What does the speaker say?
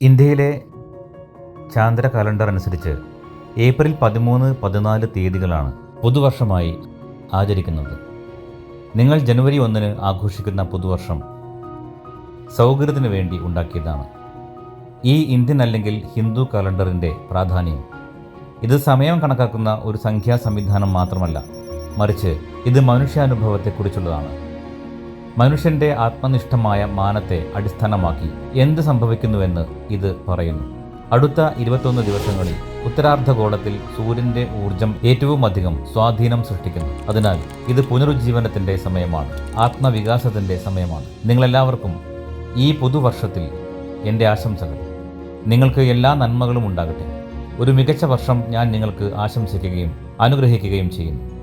ഇന്ത്യയിലെ ചാന്ദ്ര കലണ്ടർ അനുസരിച്ച് ഏപ്രിൽ പതിമൂന്ന് പതിനാല് തീയതികളാണ് പുതുവർഷമായി ആചരിക്കുന്നത്. നിങ്ങൾ ജനുവരി ഒന്നിന് ആഘോഷിക്കുന്ന പുതുവർഷം സൗകര്യത്തിന് വേണ്ടി ഉണ്ടാക്കിയതാണ്. ഈ ഇന്ത്യൻ അല്ലെങ്കിൽ ഹിന്ദു കലണ്ടറിന്റെ പ്രാധാന്യം ഇത് സമയം കണക്കാക്കുന്ന ഒരു സംഖ്യാ സംവിധാനം മാത്രമല്ല മറിച്ച് ഇത് മനുഷ്യാനുഭവത്തെക്കുറിച്ചുള്ളതാണ്. മനുഷ്യന്റെ ആത്മനിഷ്ഠമായ മാനത്തെ അടിസ്ഥാനമാക്കി എന്ത് സംഭവിക്കുന്നുവെന്ന് ഇത് പറയുന്നു. അടുത്ത ഇരുപത്തൊന്ന് ദിവസങ്ങളിൽ ഉത്തരാർദ്ധഗോളത്തിൽ സൂര്യന്റെ ഊർജം ഏറ്റവും അധികം സ്വാധീനം സൃഷ്ടിക്കുന്നു. അതിനാൽ ഇത് പുനരുജ്ജീവനത്തിന്റെ സമയമാണ് ആത്മവികാസത്തിന്റെ സമയമാണ്. നിങ്ങളെല്ലാവർക്കും ഈ പുതുവർഷത്തിൽ എന്റെ ആശംസകൾ. നിങ്ങൾക്ക് എല്ലാ നന്മകളും ഉണ്ടാകട്ടെ. ഒരു മികച്ച വർഷം ഞാൻ നിങ്ങൾക്ക് ആശംസിക്കുകയും അനുഗ്രഹിക്കുകയും ചെയ്യുന്നു.